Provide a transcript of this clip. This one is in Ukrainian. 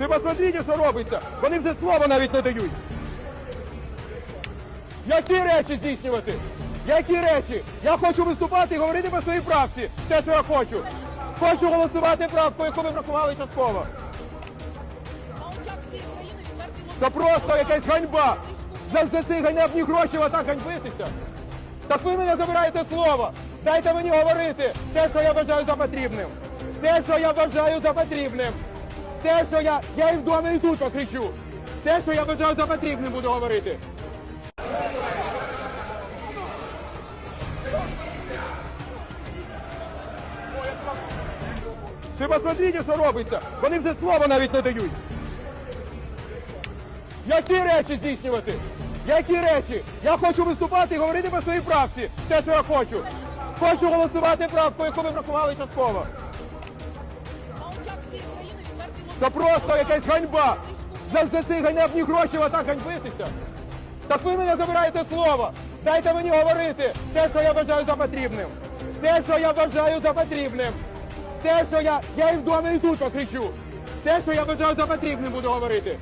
Ви посмотрите, що робиться. Вони вже слова навіть не дають. Які речі здійснювати? Які речі? Я хочу виступати і говорити по своїй правці. Те, що я хочу. Хочу голосувати правку, яку ви врахували частково. Це просто якась ганьба. За, за ці ганебні гроші отак ганьбитися. Так ви мене забираєте слово. Дайте мені говорити те, що я вважаю за потрібним. Те, що я вважаю за потрібним. Те, що я. Я і вдома і тут покричу. Те, що я вважаю за потрібним, буду говорити. Ви посмотрите, що робиться. Вони вже слова навіть не дають. Які речі здійснювати? Які речі? Я хочу виступати і говорити по своїй правці. Те, що я хочу. Хочу голосувати правку, яку ви врахували частково. Відвертий Це просто якась ганьба. За, за ці ганебні гроші отак ганьбитися. Так ви мене забираєте слово. Дайте мені говорити те, що я вважаю за потрібним. Те, що я вважаю за потрібним. Те, що я. Я і вдома і покричу. Те, що я вважаю за потрібним, буду говорити.